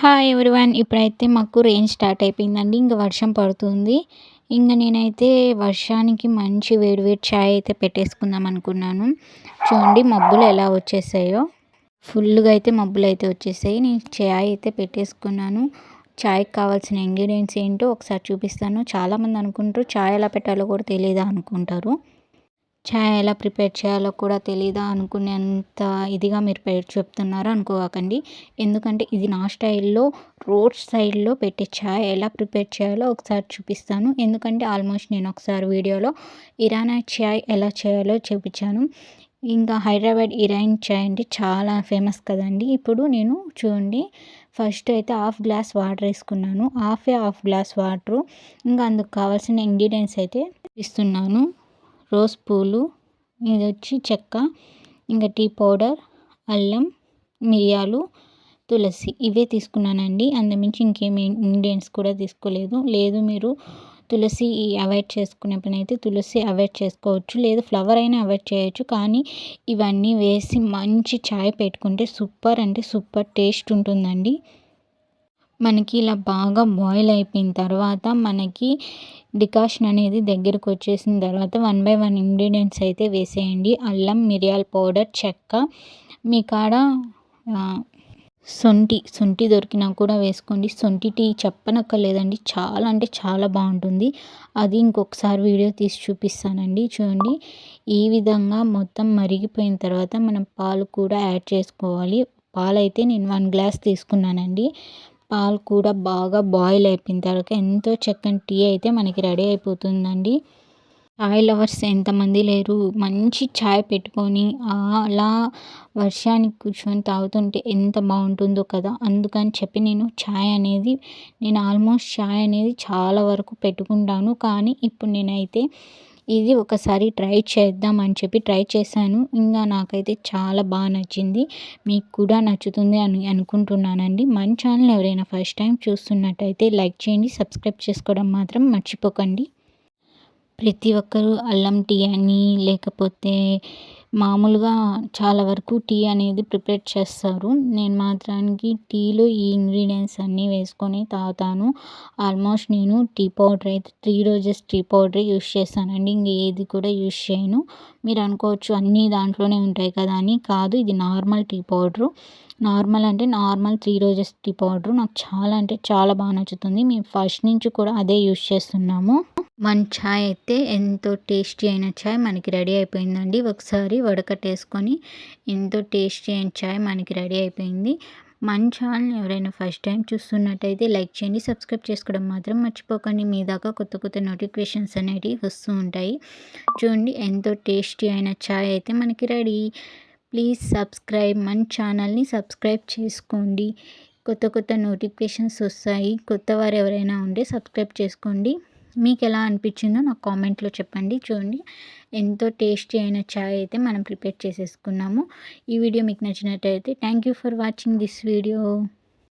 Hi everyone ఇప్పుడైతే మాకు rain start అయిపోయిందండి. ఇంకా వర్షం పడుతుంది. ఇంకా నేనైతే వర్షానికి మంచి వేడి వేడి ఛాయ్ అయితే పెట్టేసుకుందాం అనుకున్నాను. చూడండి మబ్బులు ఎలా వచ్చేసాయో. ఫుల్గా అయితే మబ్బులు అయితే వచ్చేసాయి. నేను ఛాయ్ అయితే పెట్టేసుకున్నాను. ఛాయ్కి కావాల్సిన ఇంగ్రీడియంట్స్ ఏంటో ఒకసారి చూపిస్తాను. చాలామంది అనుకుంటారు ఛాయ్ ఎలా పెట్టాలో కూడా తెలియదా అనుకుంటారు. ఛాయ్ ఎలా ప్రిపేర్ చేయాలో కూడా తెలీదా అనుకునేంత ఇదిగా మీరు పేరు చెప్తున్నారు అనుకోకండి. ఎందుకంటే ఇది నా స్టైల్లో రోడ్ సైడ్లో పెట్టే ఛాయ్ ఎలా ప్రిపేర్ చేయాలో ఒకసారి చూపిస్తాను. ఎందుకంటే ఆల్మోస్ట్ నేను ఒకసారి వీడియోలో ఇరానా ఛాయ్ ఎలా చేయాలో చూపించాను. ఇంకా హైదరాబాద్ ఇరాన్ చాయ్ అంటే చాలా ఫేమస్ కదండి. ఇప్పుడు నేను చూడండి ఫస్ట్ అయితే హాఫ్ గ్లాస్ వాటర్ వేసుకున్నాను. హాఫే హాఫ్ గ్లాస్ వాటరు. ఇంకా అందుకు కావాల్సిన ఇంగ్రీడియంట్స్ అయితే ఇస్తున్నాను. రోజ్ పూలు ఇది వచ్చి చెక్క ఇంకా టీ పౌడర్ అల్లం మిరియాలు తులసి. ఇవే తీసుకున్నానండి. అందుమించి ఇంకేమి ఇంగ్రీడియంట్స్ కూడా తీసుకోలేదు. లేదు మీరు తులసి అవాయిడ్ చేసుకునే పని అయితే తులసి అవాయిడ్ చేసుకోవచ్చు. లేదు ఫ్లవర్ అయినా అవాయిడ్ చేయొచ్చు. కానీ ఇవన్నీ వేసి మంచి చాయ్ పెట్టుకుంటే సూపర్ అంటే సూపర్ టేస్ట్ ఉంటుందండి. మనకి ఇలా బాగా బాయిల్ అయిపోయిన తర్వాత మనకి డికాషన్ అనేది దగ్గరకు వచ్చేసిన తర్వాత వన్ బై వన్ ఇంగ్రీడియంట్స్ అయితే వేసేయండి. అల్లం మిరియాల పౌడర్ చెక్క. మీ కాడ సొంటి సొంటి దొరికినా కూడా వేసుకోండి. సొంటి టీ చెప్పనక్కర్లేదండి. చాలా అంటే చాలా బాగుంటుంది. అది ఇంకొకసారి వీడియో తీసి చూపిస్తానండి. చూడండి. ఈ విధంగా మొత్తం మరిగిపోయిన తర్వాత మనం పాలు కూడా యాడ్ చేసుకోవాలి. పాలైతే నేను వన్ గ్లాస్ తీసుకున్నానండి. పాలు కూడా బాగా బాయిల్ అయిపోయిన తర్వాత ఎంతో చక్కని టీ అయితే మనకి రెడీ అయిపోతుందండి. చాయ్ లవర్స్ ఎంతమంది లేరు? మంచి చాయ్ పెట్టుకొని అలా వర్షానికి కూర్చొని తాగుతుంటే ఎంత బాగుంటుందో కదా! అందుకని చెప్పి నేను చాయ్ అనేది నేను ఆల్మోస్ట్ చాయ్ అనేది చాలా వరకు పెట్టుకుంటాను. కానీ ఇప్పుడు నేనైతే ఇది ఒకసారి ట్రై చేద్దాం అని చెప్పి ట్రై చేశాను. ఇంకా నాకైతే చాలా బాగా నచ్చింది. మీకు కూడా నచ్చుతుంది అని అనుకుంటున్నానండి. మన ఛానల్ ఎవరైనా ఫస్ట్ టైం చూస్తున్నట్టయితే లైక్ చేయండి సబ్స్క్రైబ్ చేసుకోవడం మాత్రం మర్చిపోకండి. ప్రతి ఒక్కరూ అల్లం టీ అని లేకపోతే మామూలుగా చాలా వరకు టీ అనేది ప్రిపేర్ చేస్తారు. నేను మాత్రానికి టీలో ఈ ఇంగ్రీడియంట్స్ అన్నీ వేసుకొని తాగుతాను. ఆల్మోస్ట్ నేను టీ పౌడర్ అయితే Three Roses tea powder use చేస్తానండి. ఇంక ఏది కూడా యూస్ చేయను. మీరు అనుకోవచ్చు అన్నీ దాంట్లోనే ఉంటాయి కదా అని. కాదు ఇది నార్మల్ టీ పౌడరు. నార్మల్ అంటే normal Three Roses tea powder. నాకు చాలా అంటే చాలా బాగా నచ్చుతుంది. మేము ఫస్ట్ నుంచి కూడా అదే యూస్ చేస్తున్నాము. మన ఛాయ్ అయితే ఎంతో టేస్టీ అయిన ఛాయ్ మనకి రెడీ అయిపోయిందండి. ఒకసారి వడకట్టేసుకొని ఎంతో టేస్టీ అయిన ఛాయ్ మనకి రెడీ అయిపోయింది. మన ఛానల్ ఎవరైనా ఫస్ట్ టైం చూస్తున్నట్టయితే లైక్ చేయండి. సబ్స్క్రైబ్ చేసుకోవడం మాత్రం మర్చిపోకండి. మీ దాకా కొత్త కొత్త నోటిఫికేషన్స్ అనేటివి వస్తూ ఉంటాయి. చూడండి ఎంతో టేస్టీ అయిన ఛాయ్ అయితే మనకి రెడీ. ప్లీజ్ సబ్స్క్రైబ్ మన ఛానల్ని సబ్స్క్రైబ్ చేసుకోండి. కొత్త కొత్త నోటిఫికేషన్స్ వస్తాయి. కొత్త వారు ఎవరైనా ఉంటే సబ్స్క్రైబ్ చేసుకోండి. మీకు ఎలా అనిపించిందో నాకు కామెంట్లో చెప్పండి. చూడండి. ఎంతో టేస్టీ అయిన ఛాయ్ అయితే మనం ప్రిపేర్ చేసేసుకున్నాము. ఈ వీడియో మీకు నచ్చినట్టయితే thank you for watching this video.